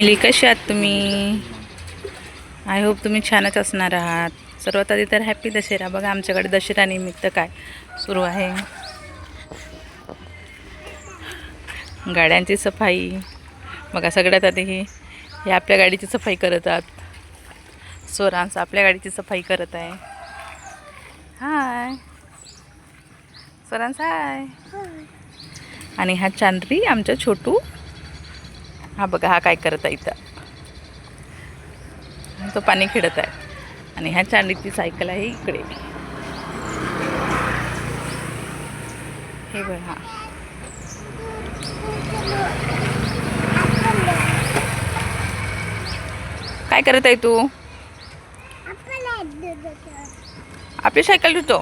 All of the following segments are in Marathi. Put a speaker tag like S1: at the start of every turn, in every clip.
S1: कशी आहात तुम्ही? आय होप तुम्ही छानच असणार आहात. सर्वात आधी तर हॅपी दशेरा बघा आमच्याकडे दसरा निमित्त काय सुरू आहे. गाड्यांची सफाई. बघा सगळ्यात आधी हे हे आपल्या गाडीची सफाई करतात स्वरांस आपल्या गाडीची सफाई करत आहे. हाय स्वरांस हाय आणि हा चांदरी आमचा छोटू हा बघा हा काय करत आहे इथं. तो पाणी खेळत आहे. आणि ह्या चांदीची सायकल आहे इकडे. हे बघा. काय करत आहे तू? आपली सायकल धुतो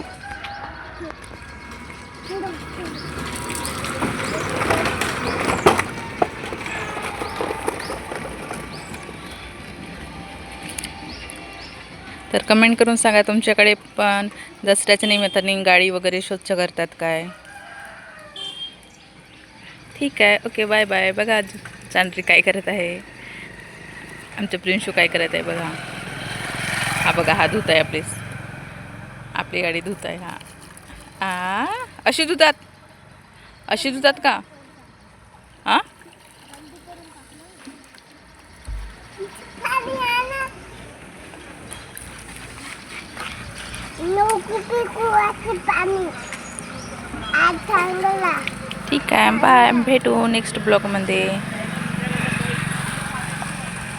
S1: तर कमेंट करून सांगा तुमच्याकडे पण दसऱ्याच्या निमित्ताने गाडी वगैरे स्वच्छ करतात काय? ठीक आहे. ओके बाय बाय बघा चांद्री काय करत आहे. आमचं प्रिन्शू काय करत आहे बघा. हा बघा हा धुत आहे आपलीच आपली गाडी धुत आहे हा. आ? अशी धुतात? अशी धुतात का? हां
S2: पाणी आज चांगला
S1: ठीक आहे बाय भेटू नेक्स्ट ब्लॉगमध्ये